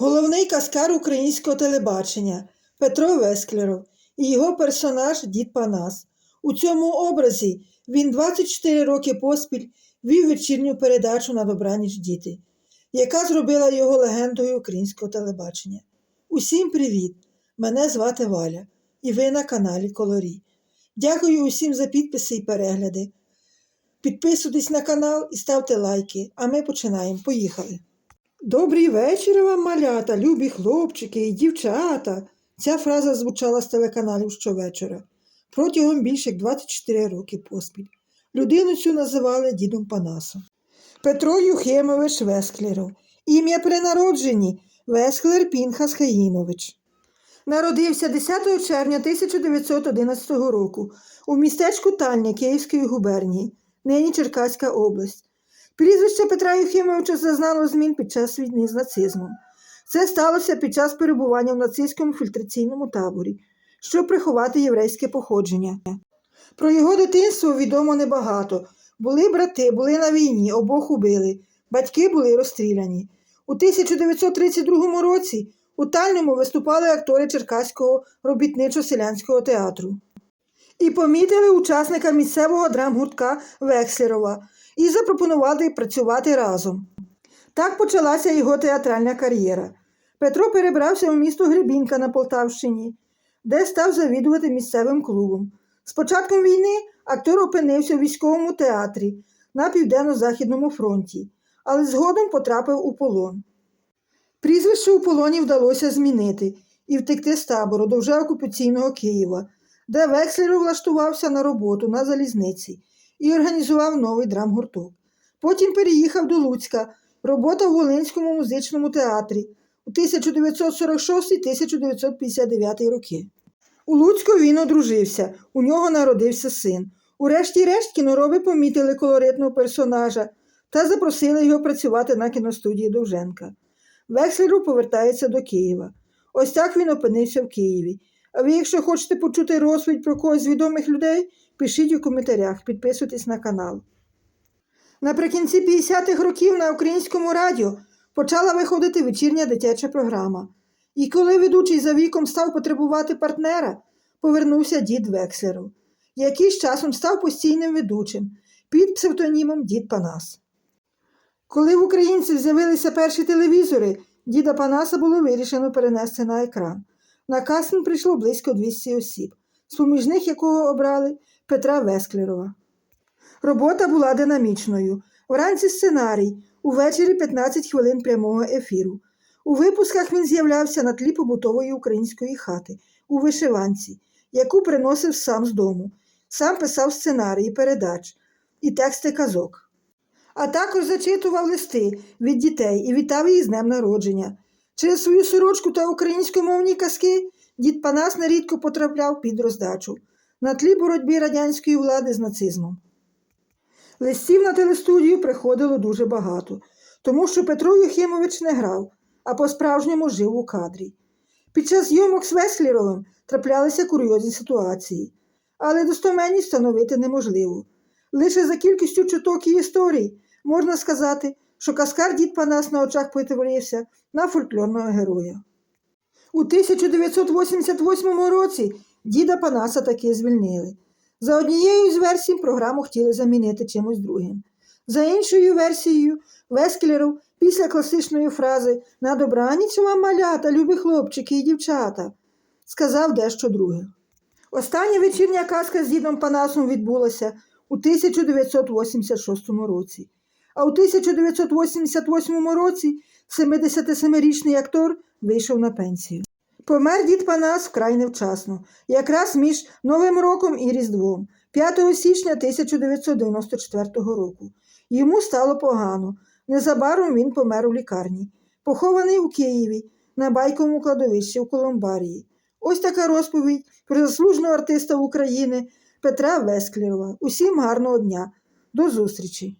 Головний каскар українського телебачення Петро Весклеров і його персонаж Дід Панас. У цьому образі він 24 роки поспіль вів вечірню передачу на добраніч діти, яка зробила його легендою українського телебачення. Усім привіт! Мене звати Валя, і ви на каналі Колорі. Дякую усім за підписи і перегляди. Підписуйтесь на канал і ставте лайки, а ми починаємо. Поїхали! Добрий вечір вам, малята, любі хлопчики і дівчата. Ця фраза звучала з телеканалів щовечора протягом більше як 24 роки поспіль. Людину цю називали дідом Панасом. Петро Юхимович Весклеров. Ім'я при народженні Весклер Пінхас Хаїмович. Народився 10 червня 1911 року у містечку Тальня Київської губернії, нині Черкаська область. Прізвище Петра Юхимовича зазнало змін під час війни з нацизмом. Це сталося під час перебування в нацистському фільтраційному таборі, щоб приховати єврейське походження. Про його дитинство відомо небагато. Були брати, були на війні, обох убили, батьки були розстріляні. У 1932 році у Тальному виступали актори Черкаського робітничо-селянського театру. І помітили учасника місцевого драмгуртка Векслерова і запропонували працювати разом. Так почалася його театральна кар'єра. Петро перебрався у місто Гребінка на Полтавщині, де став завідувати місцевим клубом. З початком війни актор опинився у військовому театрі на Південно-Західному фронті, але згодом потрапив у полон. Прізвище у полоні вдалося змінити і втекти з табору до вже окупаційного Києва, де Векслеров влаштувався на роботу на залізниці і організував новий драмгурток. Потім переїхав до Луцька, робота в Волинському музичному театрі у 1946-1959 роки. У Луцьку він одружився, у нього народився син. Урешті-решт кінороби помітили колоритного персонажа та запросили його працювати на кіностудії Довженка. Векслеру повертається до Києва. Ось так він опинився в Києві. А ви, якщо хочете почути розповідь про когось з відомих людей, пишіть у коментарях, підписуйтесь на канал. Наприкінці 50-х років на українському радіо почала виходити вечірня дитяча програма. І коли ведучий за віком став потребувати партнера, повернувся дід Векслеров, який з часом став постійним ведучим під псевдонімом Дід Панас. Коли в українців з'явилися перші телевізори, діда Панаса було вирішено перенести на екран. На кастинг прийшло близько 200 осіб, з поміж них якого обрали Петра Весклерова. Робота була динамічною. Вранці сценарій, увечері 15 хвилин прямого ефіру. У випусках він з'являвся на тлі побутової української хати у вишиванці, яку приносив сам з дому, сам писав сценарії передач і тексти казок. А також зачитував листи від дітей і вітав їх з днем народження. Через свою сорочку та українськомовні казки дід Панас нерідко потрапляв під роздачу на тлі боротьби радянської влади з нацизмом. Листів на телестудію приходило дуже багато, тому що Петро Юхимович не грав, а по-справжньому жив у кадрі. Під час зйомок з Весклеровим траплялися курйозні ситуації, але достоменність встановити неможливо. Лише за кількістю чуток і історій можна сказати, що каскар дід Панас на очах перетворився на фольклорного героя. У 1988 році діда Панаса таки звільнили. За однією з версій програму хотіли замінити чимось другим. За іншою версією, Весклеров після класичної фрази На добраніч вам малята, любі хлопчики і дівчата, сказав дещо друге. Остання вечірня казка з дідом Панасом відбулася у 1986 році. А у 1988 році 77-річний актор вийшов на пенсію. Помер дід Панас вкрай невчасно, якраз між Новим роком і Різдвом, 5 січня 1994 року. Йому стало погано. Незабаром він помер у лікарні, похований у Києві на байковому кладовищі в Колумбарії. Ось така розповідь про заслуженого артиста України Петра Весклерова. Усім гарного дня. До зустрічі!